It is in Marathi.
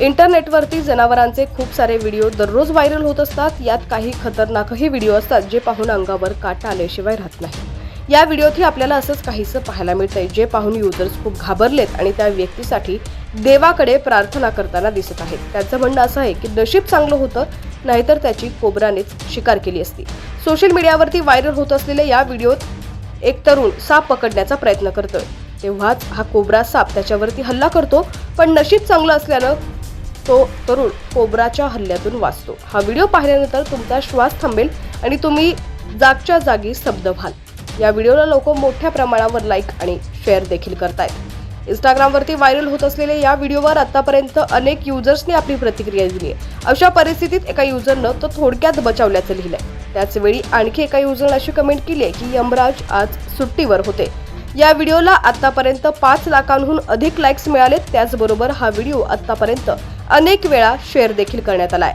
इंटरनेटवरती जनावरांचे खूप सारे व्हिडिओ दररोज व्हायरल होत असतात. यात काही खतरनाकही व्हिडिओ असतात जे पाहून अंगावर काटा आल्याशिवाय राहत नाही. या व्हिडिओतही आपल्याला असंच काहीसं पाहायला मिळतंय जे पाहून युजर्स खूप घाबरलेत आणि त्या व्यक्तीसाठी देवाकडे प्रार्थना करताना दिसत आहेत. त्यांचं म्हणणं असं आहे की नशीब चांगलं होतं नाहीतर त्याची कोबरानेच शिकार केली असती. सोशल मीडियावरती व्हायरल होत असलेल्या या व्हिडिओत एक तरुण साप पकडण्याचा प्रयत्न करतोय. तेव्हाच हा कोबरा साप त्याच्यावरती हल्ला करतो पण नशीब चांगलं असल्यानं तो तरुण कोबराच्या हल्ल्यातून वाचतो. हा व्हिडिओ पाहिल्यानंतर तुमचा श्वास थांबेल आणि तुम्ही जागच्या जागी स्तब्ध व्हाल. या व्हिडिओला लोक मोठ्या प्रमाणावर लाईक आणि शेअर देखील करतायत. इंस्टाग्रामवरती व्हायरल होत असलेल्या या व्हिडिओवर आतापर्यंत अनेक युजर्सनी आपली प्रतिक्रिया दिली आहे. अशा परिस्थितीत एका युजरनं तो थोडक्यात बचावल्याचं लिहिलंय. त्याचवेळी आणखी एका युजरनं अशी कमेंट केली आहे की यमराज आज सुट्टीवर होते. या व्हिडिओला आतापर्यंत पाच लाखांहून अधिक लाईक्स मिळाले त्याचबरोबर हा व्हिडिओ आतापर्यंत अनेक वेळा शेअर देखील करण्यात आलाय.